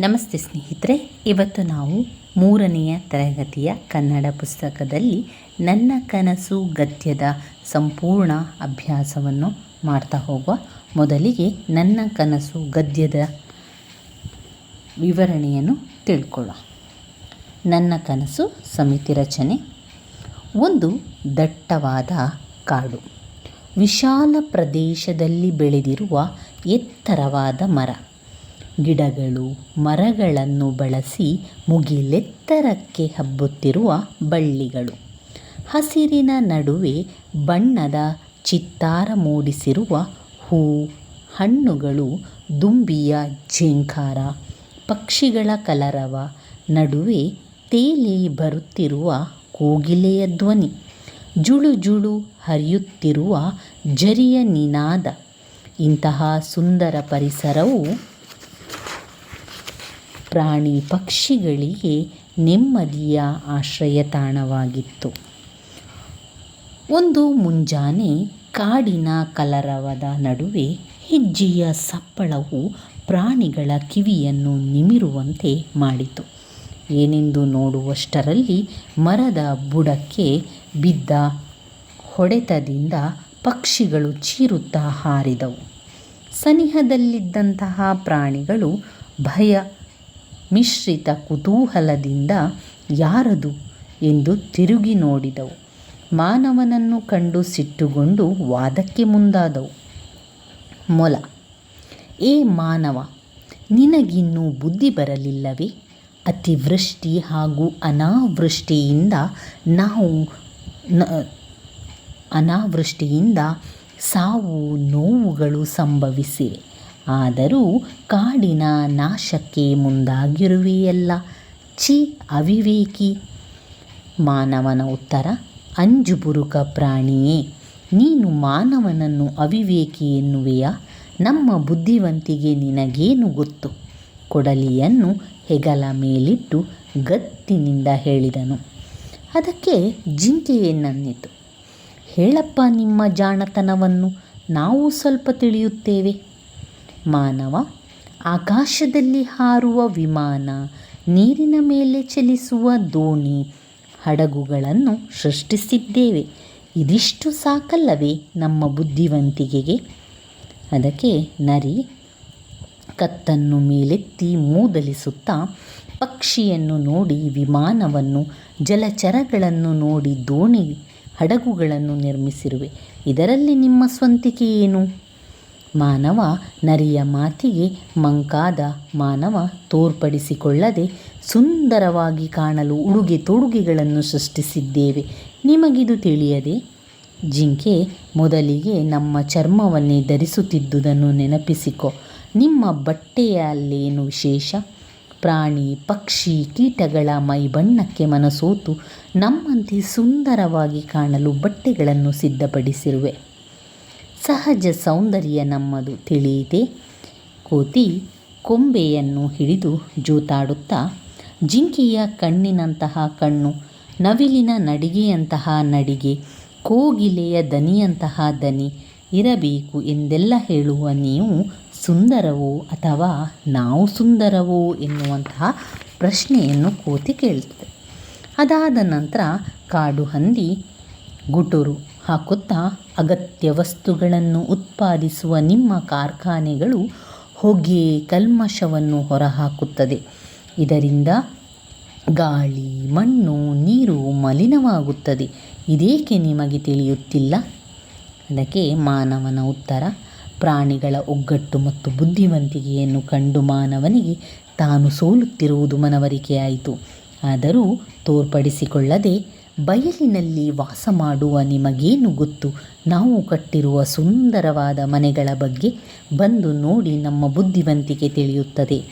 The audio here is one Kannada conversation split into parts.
ನಮಸ್ತೆ ಸ್ನೇಹಿತರೆ, ಇವತ್ತು ನಾವು ಮೂರನೆಯ ತರಗತಿಯ ಕನ್ನಡ ಪುಸ್ತಕದಲ್ಲಿ ನನ್ನ ಕನಸು ಗದ್ಯದ ಸಂಪೂರ್ಣ ಅಭ್ಯಾಸವನ್ನು ಮಾಡ್ತಾ ಹೋಗುವ ಮೊದಲಿಗೆ ನನ್ನ ಕನಸು ಗದ್ಯದ ವಿವರಣೆಯನ್ನು ತಿಳ್ಕೊಳ್ಳೋಣ. ನನ್ನ ಕನಸು ಸಮಿತಿ ರಚನೆ. ಒಂದು ದಟ್ಟವಾದ ಕಾಡು. ವಿಶಾಲ ಪ್ರದೇಶದಲ್ಲಿ ಬೆಳೆದಿರುವ ಎತ್ತರವಾದ ಮರ. ಗಿಡಗಳು, ಮರಗಳನ್ನು ಬಳಸಿ ಮುಗಿಲೆತ್ತರಕ್ಕೆ ಹಬ್ಬುತ್ತಿರುವ ಬಳ್ಳಿಗಳು. ಹಸಿರಿನ ನಡುವೆ ಬಣ್ಣದ ಚಿತ್ತಾರ ಮೂಡಿಸಿರುವ ಹೂ, ಹಣ್ಣುಗಳು, ದುಂಬಿಯ ಝೇಂಕಾರ ಪಕ್ಷಿಗಳ ಕಲರವ, ನಡುವೆ ತೇಲಿ ಬರುತ್ತಿರುವ ಕೋಗಿಲೆಯ ಧ್ವನಿ, ಜುಳು ಜುಳು ಹರಿಯುತ್ತಿರುವ ಝರಿಯ ನಿನಾದ. ಇಂತಹ ಸುಂದರ ಪರಿಸರವು ಪ್ರಾಣಿ ಪಕ್ಷಿಗಳಿಗೆ ನೆಮ್ಮದಿಯ ಆಶ್ರಯ ತಾಣವಾಗಿತ್ತು ಒಂದು ಮುಂಜಾನೆ ಕಾಡಿನ ಕಲರವದ ನಡುವೆ ಹೆಜ್ಜೆಯ ಸಪ್ಪಳವು ಪ್ರಾಣಿಗಳ ಕಿವಿಯನ್ನು ನಿಮಿರುವಂತೆ ಮಾಡಿತು. ಏನೆಂದು ನೋಡುವಷ್ಟರಲ್ಲಿ ಮರದ ಬುಡಕ್ಕೆ ಬಿದ್ದ ಹೊಡೆತದಿಂದ ಪಕ್ಷಿಗಳು ಚೀರುತ್ತಾ ಹಾರಿದವು. ಸನಿಹದಲ್ಲಿದ್ದಂತಹ ಪ್ರಾಣಿಗಳು ಭಯ ಮಿಶ್ರಿತ ಕುತೂಹಲದಿಂದ ಯಾರದು ಎಂದು ತಿರುಗಿ ನೋಡಿದವು. ಮಾನವನನ್ನು ಕಂಡು ಸಿಟ್ಟುಗೊಂಡು ವಾದಕ್ಕೆ ಮುಂದಾದವು. ಮೊಲ, ಏ ಮಾನವ, ನಿನಗಿನ್ನೂ ಬುದ್ಧಿ ಬರಲಿಲ್ಲವೇ? ಅತಿವೃಷ್ಟಿ ಹಾಗೂ ಅನಾವೃಷ್ಟಿಯಿಂದ ನಾವು ಅನಾವೃಷ್ಟಿಯಿಂದ ಸಾವು ನೋವುಗಳು ಸಂಭವಿಸಿವೆ. ಆದರೂ ಕಾಡಿನ ನಾಶಕ್ಕೆ ಮುಂದಾಗಿರುವೆಯಲ್ಲ. ಚಿ ಅವಿವೇಕಿ. ಮಾನವನ ಉತ್ತರ ಅಂಜುಬುರುಕ ಪ್ರಾಣಿಯೇ, ನೀನು ಮಾನವನನ್ನು ಅವಿವೇಕಿ ಎನ್ನುವೆಯಾ? ನಮ್ಮ ಬುದ್ಧಿವಂತಿಗೆ ನಿನಗೇನು ಗೊತ್ತು? ಕೊಡಲಿಯನ್ನು ಹೆಗಲ ಮೇಲಿಟ್ಟು ಗತ್ತಿನಿಂದ ಹೇಳಿದನು. ಅದಕ್ಕೆ ಜಿಂಕೆಯೇನನ್ನಿತು ಹೇಳಪ್ಪ ನಿಮ್ಮ ಜಾಣತನವನ್ನು, ನಾವು ಸ್ವಲ್ಪ ತಿಳಿಯುತ್ತೇವೆ. ಮಾನವ, ಆಕಾಶದಲ್ಲಿ ಹಾರುವ ವಿಮಾನ, ನೀರಿನ ಮೇಲೆ ಚಲಿಸುವ ದೋಣಿ, ಹಡಗುಗಳನ್ನು ಸೃಷ್ಟಿಸಿದ್ದೇವೆ. ಇದಿಷ್ಟು ಸಾಕಲ್ಲವೇ ನಮ್ಮ ಬುದ್ಧಿವಂತಿಕೆಗೆ? ಅದಕ್ಕೆ ನರಿ ಕತ್ತನ್ನು ಮೇಲೆತ್ತಿ ಮೂದಲಿಸುತ್ತಾ, ಪಕ್ಷಿಯನ್ನು ನೋಡಿ, ವಿಮಾನವನ್ನು, ಜಲಚರಗಳನ್ನು ನೋಡಿ ದೋಣಿ, ಹಡಗುಗಳನ್ನು ನಿರ್ಮಿಸಿರುವೆ. ಇದರಲ್ಲಿ ನಿಮ್ಮ ಸ್ವಂತಿಕೆ ಏನು? ಮಾನವ ನರಿಯ ಮಾತಿಗೆ ಮಂಕಾದ ಮಾನವ ತೋರ್ಪಡಿಸಿಕೊಳ್ಳದೆ ಸುಂದರವಾಗಿ ಕಾಣಲು ಉಡುಗೆ ತೊಡುಗೆಗಳನ್ನು ಸೃಷ್ಟಿಸಿದ್ದೇವೆ. ನಿಮಗಿದು ತಿಳಿಯದೆ? ಜಿಂಕೆ, ಮೊದಲಿಗೆ ನಮ್ಮ ಚರ್ಮವನ್ನೇ ಧರಿಸುತ್ತಿದ್ದುದನ್ನು ನೆನಪಿಸಿಕೊ. ನಿಮ್ಮ ಬಟ್ಟೆಯಲ್ಲೇನು ವಿಶೇಷ? ಪ್ರಾಣಿ, ಪಕ್ಷಿ, ಕೀಟಗಳ ಮೈಬಣ್ಣಕ್ಕೆ ಮನಸೋತು ನಮ್ಮಂತೆ ಸುಂದರವಾಗಿ ಕಾಣಲು ಬಟ್ಟೆಗಳನ್ನು ಸಿದ್ಧಪಡಿಸಿರುವೆ. ಸಹಜ ಸೌಂದರ್ಯ ನಮ್ಮದು ತಿಳಿಯಿದೆ ಕೋತಿ ಕೊಂಬೆಯನ್ನು ಹಿಡಿದು ಜೂತಾಡುತ್ತಾ, ಜಿಂಕೆಯ ಕಣ್ಣಿನಂತಹ ಕಣ್ಣು, ನವಿಲಿನ ನಡಿಗೆಯಂತಹ ನಡಿಗೆ, ಕೋಗಿಲೆಯ ದನಿಯಂತಹ ದನಿ ಇರಬೇಕು ಎಂದೆಲ್ಲ ಹೇಳುವ ನೀವು ಸುಂದರವೋ ಅಥವಾ ನಾವು ಸುಂದರವೋ ಎನ್ನುವಂತಹ ಪ್ರಶ್ನೆಯನ್ನು ಕೋತಿ ಕೇಳುತ್ತದೆ. ಅದಾದ ನಂತರ ಕಾಡು ಹಂದಿ, ಗುಟುರು ಹಾಕುತ್ತಾ ಅಗತ್ಯ ವಸ್ತುಗಳನ್ನು ಉತ್ಪಾದಿಸುವ ನಿಮ್ಮ ಕಾರ್ಖಾನೆಗಳು ಹೊಗೆ ಕಲ್ಮಶವನ್ನು ಹೊರಹಾಕುತ್ತದೆ. ಇದರಿಂದ ಗಾಳಿ, ಮಣ್ಣು, ನೀರು ಮಲಿನವಾಗುತ್ತದೆ. ಇದೇಕೆ ನಿಮಗೆ ತಿಳಿಯುತ್ತಿಲ್ಲ? ಅದಕ್ಕೆ ಮಾನವನ ಉತ್ತರ, ಪ್ರಾಣಿಗಳ ಒಗ್ಗಟ್ಟು ಮತ್ತು ಬುದ್ಧಿವಂತಿಕೆಯನ್ನು ಕಂಡು ಮಾನವನಿಗೆ ತಾನು ಸೋಲುತ್ತಿರುವುದು ಮನವರಿಕೆಯಾಯಿತು. ಆದರೂ ತೋರ್ಪಡಿಸಿಕೊಳ್ಳದೆ ಬಯಲಿನಲ್ಲಿ ವಾಸ ಮಾಡುವ ನಿಮಗೇನು ಗೊತ್ತು? ನಾವು ಕಟ್ಟಿರುವ ಸುಂದರವಾದ ಮನೆಗಳ ಬಗ್ಗೆ ಬಂದು ನೋಡಿ ನಮ್ಮ ಬುದ್ಧಿವಂತಿಕೆ ತಿಳಿಯುತ್ತದೆ.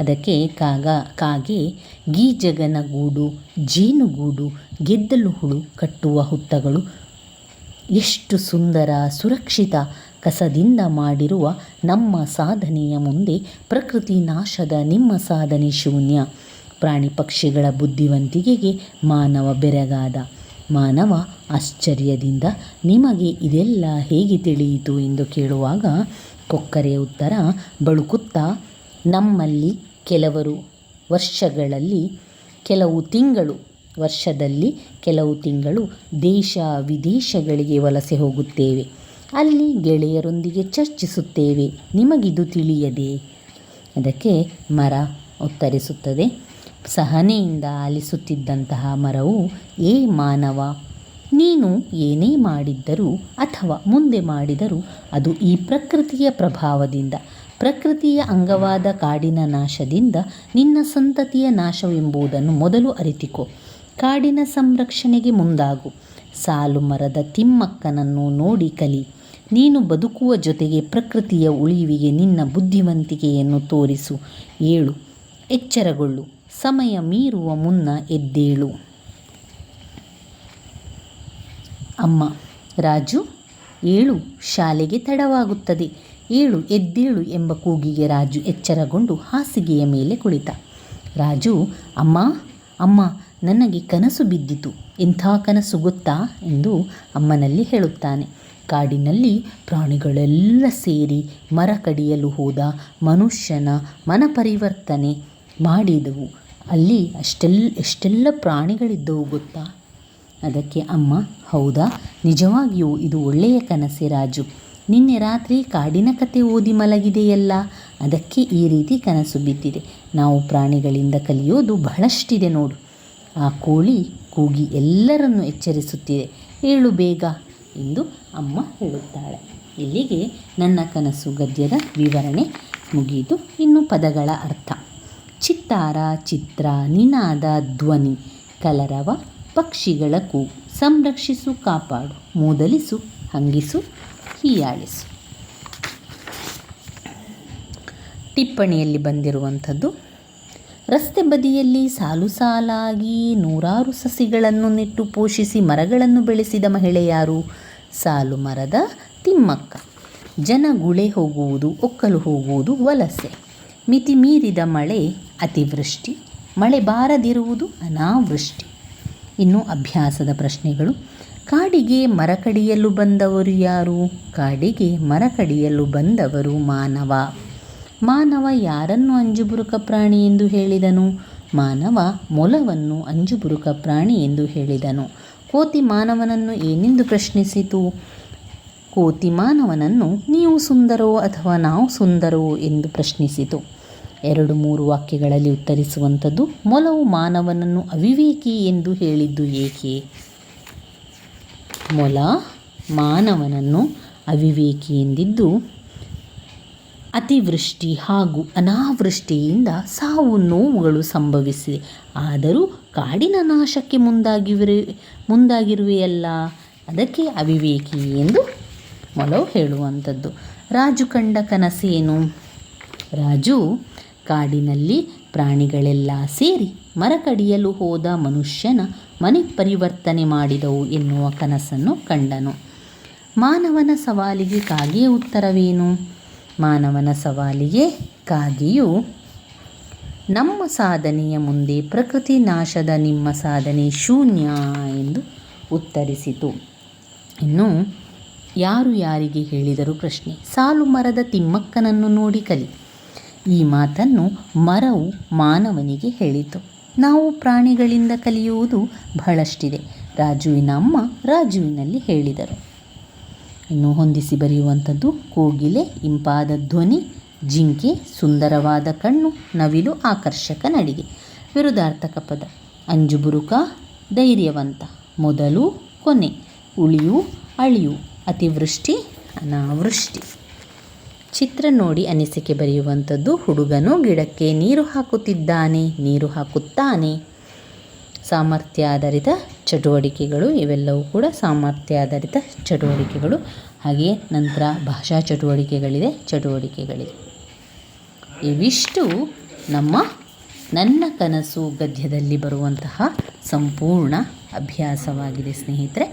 ಅದಕ್ಕೆ ಕಾಗ, ಕಾಗೆ ಗೀಜಗನ ಗೂಡು ಜೇನುಗೂಡು ಗೆದ್ದಲು ಹುಳು ಕಟ್ಟುವ ಹುತ್ತಗಳು. ಎಷ್ಟು ಸುಂದರ, ಸುರಕ್ಷಿತ ಕಸದಿಂದ ಮಾಡಿರುವ ನಮ್ಮ ಸಾಧನೆಯ ಮುಂದೆ ಪ್ರಕೃತಿ ನಾಶದ ನಿಮ್ಮ ಸಾಧನೆ ಶೂನ್ಯ. ಪ್ರಾಣಿ ಪಕ್ಷಿಗಳ ಬುದ್ಧಿವಂತಿಕೆಗೆ ಮಾನವ ಬೆರಗಾದ. ಮಾನವ ಆಶ್ಚರ್ಯದಿಂದ ನಿಮಗೆ ಇದೆಲ್ಲ ಹೇಗೆ ತಿಳಿಯಿತು ಎಂದು ಕೇಳುವಾಗ ಕೊಕ್ಕರೆ ಉತ್ತರ ಬಳುಕುತ್ತಾ, ನಮ್ಮಲ್ಲಿ ಕೆಲವರು ವರ್ಷಗಳಲ್ಲಿ, ಕೆಲವು ತಿಂಗಳು, ವರ್ಷದಲ್ಲಿ ಕೆಲವು ತಿಂಗಳು ದೇಶ ವಿದೇಶಗಳಿಗೆ ವಲಸೆ ಹೋಗುತ್ತೇವೆ. ಅಲ್ಲಿ ಗೆಳೆಯರೊಂದಿಗೆ ಚರ್ಚಿಸುತ್ತೇವೆ. ನಿಮಗಿದು ತಿಳಿಯದೆ? ಅದಕ್ಕೆ ಮರ ಉತ್ತರಿಸುತ್ತದೆ. ಸಹನೆಯಿಂದ ಆಲಿಸುತ್ತಿದ್ದಂತಹ ಮರವು, ಏ ಮಾನವ, ನೀನು ಏನೇ ಮಾಡಿದ್ದರೂ ಅಥವಾ ಮುಂದೆ ಮಾಡಿದರೂ ಅದು ಈ ಪ್ರಕೃತಿಯ ಪ್ರಭಾವದಿಂದ, ಪ್ರಕೃತಿಯ ಅಂಗವಾದ ಕಾಡಿನ ನಾಶದಿಂದ ನಿನ್ನ ಸಂತತಿಯ ನಾಶವೆಂಬುದನ್ನು ಮೊದಲು ಅರಿತಿಕೊ. ಕಾಡಿನ ಸಂರಕ್ಷಣೆಗೆ ಮುಂದಾಗು. ಸಾಲು ಮರದ ತಿಮ್ಮಕ್ಕನನ್ನು ನೋಡಿ ಕಲಿ. ನೀನು ಬದುಕುವ ಜೊತೆಗೆ ಪ್ರಕೃತಿಯ ಉಳಿವಿಗೆ ನಿನ್ನ ಬುದ್ಧಿವಂತಿಕೆಯನ್ನು ತೋರಿಸು. ಏಳು, ಎಚ್ಚರಗೊಳ್ಳು. ಸಮಯ ಮೀರುವ ಮುನ್ನ ಎದ್ದೇಳು. ಅಮ್ಮ, ರಾಜು, ಏಳು ಶಾಲೆಗೆ ತಡವಾಗುತ್ತದೆ. ಏಳು ಎದ್ದೇಳು ಎಂಬ ಕೂಗಿಗೆ ರಾಜು ಎಚ್ಚರಗೊಂಡು ಹಾಸಿಗೆಯ ಮೇಲೆ ಕುಳಿತ. ರಾಜು, ಅಮ್ಮ ಅಮ್ಮ, ನನಗೆ ಕನಸು ಬಿದ್ದಿತು. ಎಂಥ ಕನಸು ಗೊತ್ತಾ? ಎಂದು ಅಮ್ಮನಲ್ಲಿ ಹೇಳುತ್ತಾನೆ. ಕಾಡಿನಲ್ಲಿ ಪ್ರಾಣಿಗಳೆಲ್ಲ ಸೇರಿ ಮರ ಕಡಿಯಲು ಹೋದ ಮನುಷ್ಯನ ಮನ ಪರಿವರ್ತನೆ ಮಾಡಿದವು. ಅಲ್ಲಿ ಅಷ್ಟೆಲ್ಲ ಎಷ್ಟೆಲ್ಲ ಪ್ರಾಣಿಗಳಿದ್ದವು ಗೊತ್ತಾ? ಅದಕ್ಕೆ ಅಮ್ಮ, ಹೌದಾ? ನಿಜವಾಗಿಯೂ ಇದು ಒಳ್ಳೆಯ ಕನಸೆ ರಾಜು. ನಿನ್ನೆ ರಾತ್ರಿ ಕಾಡಿನ ಕತೆ ಓದಿ ಮಲಗಿದೆಯಲ್ಲ? ಅದಕ್ಕೆ ಈ ರೀತಿ ಕನಸು ಬಿದ್ದಿದೆ. ನಾವು ಪ್ರಾಣಿಗಳಿಂದ ಕಲಿಯೋದು ಬಹಳಷ್ಟಿದೆ ನೋಡು. ಆ ಕೋಳಿ ಕೂಗಿ ಎಲ್ಲರನ್ನು ಎಚ್ಚರಿಸುತ್ತಿದೆ. ಏಳು ಬೇಗ ಎಂದು ಅಮ್ಮ ಹೇಳುತ್ತಾಳೆ. ಇಲ್ಲಿಗೆ ನನ್ನ ಕನಸು ಗದ್ಯದ ವಿವರಣೆ ಮುಗಿಯಿತು. ಇನ್ನು ಪದಗಳ ಅರ್ಥ. ಚಿತ್ತಾರ, ಚಿತ್ರ, ನಿನಾದ, ಧ್ವನಿ, ಕಲರವ, ಪಕ್ಷಿಗಳ ಕೂ. ಸಂರಕ್ಷಿಸು, ಕಾಪಾಡು. ಮೂದಲಿಸು, ಹಂಗಿಸು, ಹೀಯಾಳಿಸು. ಟಿಪ್ಪಣಿಯಲ್ಲಿ ಬಂದಿರುವಂಥದ್ದು, ರಸ್ತೆ ಬದಿಯಲ್ಲಿ ಸಾಲು ಸಾಲಾಗಿ ನೂರಾರು ಸಸಿಗಳನ್ನು ನೆಟ್ಟು ಪೋಷಿಸಿ ಮರಗಳನ್ನು ಬೆಳೆಸಿದ ಮಹಿಳೆಯಾರು ಸಾಲು ಮರದ ತಿಮ್ಮಕ್ಕ. ಜನ ಗುಳೆ ಹೋಗುವುದು, ಒಕ್ಕಲು ಹೋಗುವುದು, ವಲಸೆ. ಮಿತಿ ಮೀರಿದ ಮಳೆ ಅತಿವೃಷ್ಟಿ, ಮಳೆ ಬಾರದಿರುವುದು ಅನಾವೃಷ್ಟಿ. ಇನ್ನು ಅಭ್ಯಾಸದ ಪ್ರಶ್ನೆಗಳು. ಕಾಡಿಗೆ ಮರ ಕಡಿಯಲು ಬಂದವರು ಯಾರು? ಕಾಡಿಗೆ ಮರ ಕಡಿಯಲು ಬಂದವರು ಮಾನವ. ಮಾನವ ಯಾರನ್ನು ಅಂಜುಬುರುಕ ಪ್ರಾಣಿ ಎಂದು ಹೇಳಿದನು? ಮಾನವ ಮೊಲವನ್ನು ಅಂಜುಬುರುಕ ಪ್ರಾಣಿ ಎಂದು ಹೇಳಿದನು. ಕೋತಿ ಮಾನವನನ್ನು ಏನೆಂದು ಪ್ರಶ್ನಿಸಿತು? ಕೋತಿ ಮಾನವನನ್ನು ನೀವು ಸುಂದರೋ ಅಥವಾ ನಾವು ಸುಂದರೋ ಎಂದು ಪ್ರಶ್ನಿಸಿತು. ಎರಡು ಮೂರು ವಾಕ್ಯಗಳಲ್ಲಿ ಉತ್ತರಿಸುವಂಥದ್ದು, ಮೊಲವು ಮಾನವನನ್ನು ಅವಿವೇಕಿ ಎಂದು ಹೇಳಿದ್ದು ಏಕೆ? ಮೊಲ ಮಾನವನನ್ನು ಅವಿವೇಕಿ ಎಂದಿದ್ದು, ಅತಿವೃಷ್ಟಿ ಹಾಗೂ ಅನಾವೃಷ್ಟಿಯಿಂದ ಸಾವು ನೋವುಗಳು ಸಂಭವಿಸಿದೆ. ಆದರೂ ಕಾಡಿನ ನಾಶಕ್ಕೆ ಮುಂದಾಗಿರುವೆ ಮುಂದಾಗಿರುವೆಯಲ್ಲ, ಅದಕ್ಕೆ ಅವಿವೇಕಿ ಎಂದು ಮೊಲವು ಹೇಳುವಂಥದ್ದು. ರಾಜು ಕಂಡ ಕನಸೇನು? ರಾಜು, ಕಾಡಿನಲ್ಲಿ ಪ್ರಾಣಿಗಳೆಲ್ಲ ಸೇರಿ ಮರ ಕಡಿಯಲು ಹೋದ ಮನುಷ್ಯನ ಮನೆ ಪರಿವರ್ತನೆ ಮಾಡಿದವು ಎನ್ನುವ ಕನಸನ್ನು ಕಂಡನು. ಮಾನವನ ಸವಾಲಿಗೆ ಕಾಗೆಯ ಉತ್ತರವೇನು? ಮಾನವನ ಸವಾಲಿಗೆ ಕಾಗೆಯು, ನಮ್ಮ ಸಾಧನೆಯ ಮುಂದೆ ಪ್ರಕೃತಿ ನಾಶದ ನಿಮ್ಮ ಸಾಧನೆ ಶೂನ್ಯ ಎಂದು ಉತ್ತರಿಸಿತು. ಇನ್ನು ಯಾರು ಯಾರಿಗೆ ಹೇಳಿದರು ಪ್ರಶ್ನೆ. ಸಾಲು ಮರದ ತಿಮ್ಮಕ್ಕನನ್ನು ನೋಡಿ ಕಲಿ. ಈ ಮಾತನ್ನು ಮರವು ಮಾನವನಿಗೆ ಹೇಳಿತು. ನಾವು ಪ್ರಾಣಿಗಳಿಂದ ಕಲಿಯುವುದು ಬಹಳಷ್ಟಿದೆ. ರಾಜುವಿನ ಅಮ್ಮ ರಾಜುವಿನಲ್ಲಿ ಹೇಳಿದರು. ಇನ್ನು ಹೊಂದಿಸಿ ಬರೆಯುವಂಥದ್ದು, ಕೋಗಿಲೆ, ಇಂಪಾದ ಧ್ವನಿ, ಜಿಂಕೆ, ಸುಂದರವಾದ ಕಣ್ಣು, ನವಿಲು ಆಕರ್ಷಕ ನಡಿಗೆ. ವಿರುದ್ಧಾರ್ಥಕ ಪದ. ಅಂಜುಬುರುಕ, ಧೈರ್ಯವಂತ. ಮೊದಲು ಕೊನೆ. ಉಳಿಯು, ಅಳಿಯು. ಅತಿವೃಷ್ಟಿ, ಅನಾವೃಷ್ಟಿ. ಚಿತ್ರ ನೋಡಿ ಅನಿಸಿಕೆ ಬರೆಯುವಂಥದ್ದು, ಹುಡುಗನು ಗಿಡಕ್ಕೆ ನೀರು ಹಾಕುತ್ತಿದ್ದಾನೆ, ನೀರು ಹಾಕುತ್ತಾನೆ. ಸಾಮರ್ಥ್ಯಾಧಾರಿತ ಚಟುವಟಿಕೆಗಳು, ಇವೆಲ್ಲವೂ ಕೂಡ ಸಾಮರ್ಥ್ಯ ಆಧಾರಿತ ಚಟುವಟಿಕೆಗಳು. ಹಾಗೆಯೇ ನಂತರ ಭಾಷಾ ಚಟುವಟಿಕೆಗಳಿದೆ ಚಟುವಟಿಕೆಗಳಿದೆ. ಇವಿಷ್ಟು ನಮ್ಮ ನನ್ನ ಕನಸು ಗದ್ಯದಲ್ಲಿ ಬರುವಂತಹ ಸಂಪೂರ್ಣ ಅಭ್ಯಾಸವಾಗಿದೆ ಸ್ನೇಹಿತರೆ.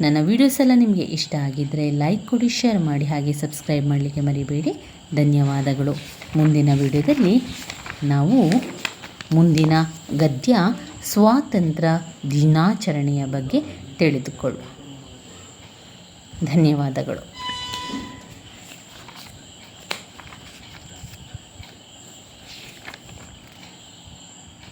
ನನ್ನ ವೀಡಿಯೋಸ್ ಎಲ್ಲ ನಿಮಗೆ ಇಷ್ಟ ಆಗಿದ್ದರೆ ಲೈಕ್ ಕೊಡಿ ಶೇರ್ ಮಾಡಿ, ಹಾಗೆ ಸಬ್ಸ್ಕ್ರೈಬ್ ಮಾಡಲಿಕ್ಕೆ ಮರಿಬೇಡಿ. ಧನ್ಯವಾದಗಳು. ಮುಂದಿನ ವಿಡಿಯೋದಲ್ಲಿ ನಾವು ಮುಂದಿನ ಗದ್ಯ ಸ್ವಾತಂತ್ರ್ಯ ದಿನಾಚರಣೆಯ ಬಗ್ಗೆ ತಿಳಿದುಕೊಳ್ಳುವ. ಧನ್ಯವಾದಗಳು.